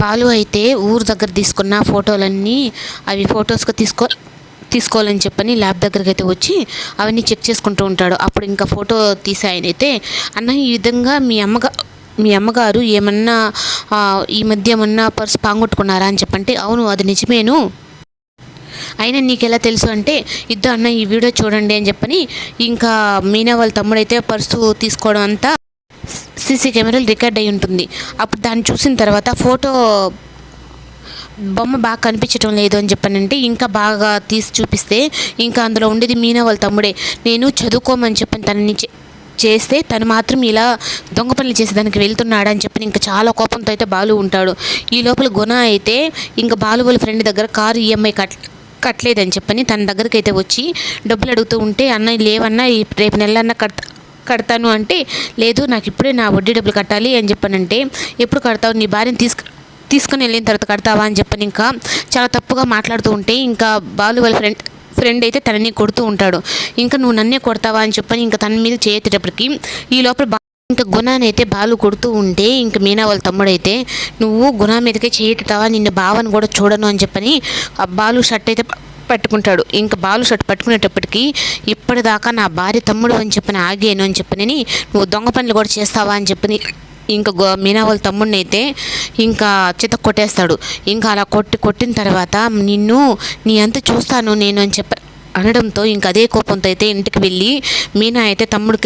బాలు అయితే ఊరు దగ్గర తీసుకున్న ఫోటోలన్నీ అవి ఫొటోస్గా తీసుకో తీసుకోవాలని చెప్పని ల్యాబ్ దగ్గరికి అయితే వచ్చి అవన్నీ చెక్ చేసుకుంటూ ఉంటాడు. అప్పుడు ఇంకా ఫోటో తీసే ఆయన అయితే అన్న ఈ విధంగా మీ అమ్మగా మీ అమ్మగారు ఏమన్నా ఈ మధ్య ఏమన్నా పర్స్ పాంగొట్టుకున్నారా? అని చెప్పంటే అవును అది నిజమేను. అయినా నీకు ఎలా తెలుసు అంటే ఇద్దరు అన్న ఈ వీడియో చూడండి అని చెప్పని ఇంకా మీనా వాళ్ళ తమ్ముడైతే పర్సు తీసుకోవడం అంతా సీసీ కెమెరాలు రికార్డ్ అయి ఉంటుంది. అప్పుడు దాన్ని చూసిన తర్వాత ఫోటో బొమ్మ బాగా కనిపించడం లేదు అని చెప్పానంటే ఇంకా బాగా తీసి చూపిస్తే ఇంకా అందులో ఉండేది మీనా వాళ్ళ తమ్ముడే. నేను చదువుకోమని చెప్పాను తనని చే- చేస్తే తను మాత్రం ఇలా దొంగ పనులు చేసేదానికి వెళ్తున్నాడు అని చెప్పి ఇంకా చాలా కోపంతో అయితే బాలు ఉంటాడు. ఈ లోపల గుణ అయితే ఇంకా బాలు వాళ్ళ ఫ్రెండ్ దగ్గర కారు ఈఎంఐ కట్ కట్టలేదని చెప్పని తన దగ్గరికి అయితే వచ్చి డబ్బులు అడుగుతూ ఉంటే అన్న లేవన్నా రేపు నెలన్నా కడతా కడతాను అంటే లేదు నాకు ఇప్పుడే నా వడ్డీ డబ్బులు కట్టాలి అని చెప్పానంటే ఎప్పుడు కడతావు? నీ భార్యను తీసుకు తీసుకుని వెళ్ళిన తర్వాత కడతావా? అని చెప్పని ఇంకా చాలా తప్పుగా మాట్లాడుతూ ఉంటే ఇంకా బాలు వాళ్ళ ఫ్రెండ్ ఫ్రెండ్ అయితే తనని కొడుతూ ఉంటాడు. ఇంకా నువ్వు నన్నే కొడతావా? అని చెప్పని ఇంకా తన మీద చేసేటప్పటికి ఈ లోపల బా- ఇంకా గుణాన్ని అయితే బాలు కొడుతూ ఉంటే ఇంక మీనా వాళ్ళ తమ్ముడైతే నువ్వు గుణా మీదకే చేయెత్తుతావా? నిన్ను బావని కూడా చూడను అని చెప్పని ఆ బాలు షర్ట్ అయితే పట్టుకుంటాడు. ఇంకా బాలు షర్ట్ పట్టుకునేటప్పటికి ఇప్పటిదాకా నా భార్య తమ్ముడు అని చెప్పని ఆగాను అని చెప్పని నువ్వు దొంగ పనులు కూడా చేస్తావా? అని చెప్పని ఇంకా గో మీనా వాళ్ళ తమ్ముడిని అయితే ఇంకా చిత కొట్టేస్తాడు. ఇంకా అలా కొట్టి కొట్టిన తర్వాత నిన్ను నీ అంత చూస్తాను నేను అని చెప్ప అనడంతో ఇంక అదే కోపంతో అయితే ఇంటికి వెళ్ళి మీనా అయితే తమ్ముడికి